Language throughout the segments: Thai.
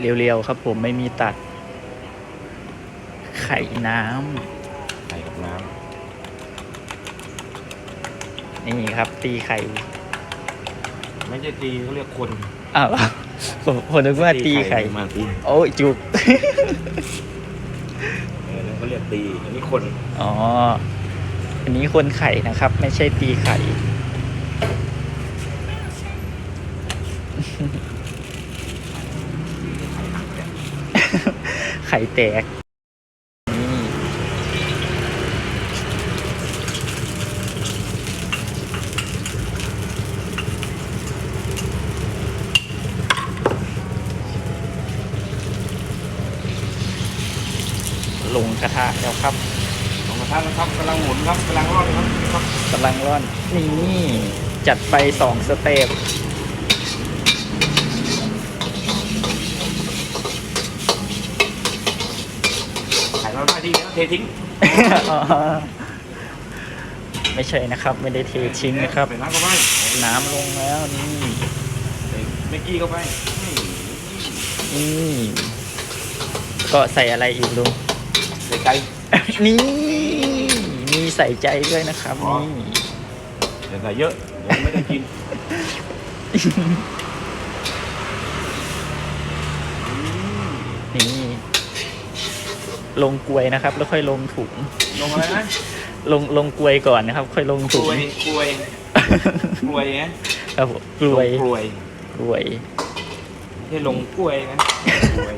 เรียวๆครับผมไม่มีตัด ไข่น้ใส่กับน้ำนี่ครับ ตีไข่ำไม่ใช่ตีเขาเรียกคนอ้าวผมผมนึกว่าตีไข่ มาตีโอ้ยจุก เออนั่นเขาเรียกตีอันนี้คนอ๋อ อันนี้คนไข่นะครับ ไม่ใช่ตีไข่ ข่แตกนี่ลงกระทะแล้วครับของกระทะนะครับกำลังหมุนครับกำลังรอดครับครับกำลังร่อน นี่ จัดไปสองสเต็ป เราได้ที่แล้วเททิ้งอ๋อไม่ใช่นะครับ ไม่ได้เททิ้งนะครับ ใส่น้ำเข้าไปน้ำลงแล้วนี่ ใส่เมกกี้เข้าไปนี่นี่ก็ใส่อะไรอีกลุง ใส่ไก่ นี่ มีใส่ใจด้วยนะครับอ๋อ นี่อย่าใส่เยอะเดี๋ยวไม่ได้กินอืมนี่ ลงกลวยนะครับ แล้วค่อยลงถุง ลงอะไรนะลงลงกลวยก่อนนะครับ ค่อยลงกถุลงวยกลวยกลวยไงครับผมกลวยกลวยกลวย ไม่ใช่ลงกล้วยนะกล้วย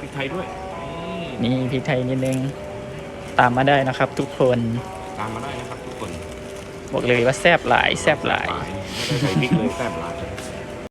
พริกไทยด้วยนี่พริกไทยนิดนึง ตามมาได้นะครับ ทุกคนตามมาได้นะครับทุกคนบอกเลยว่าแซบหลายแซบหลายไม่ได้ใส่พริกเลยแซ่บหลาย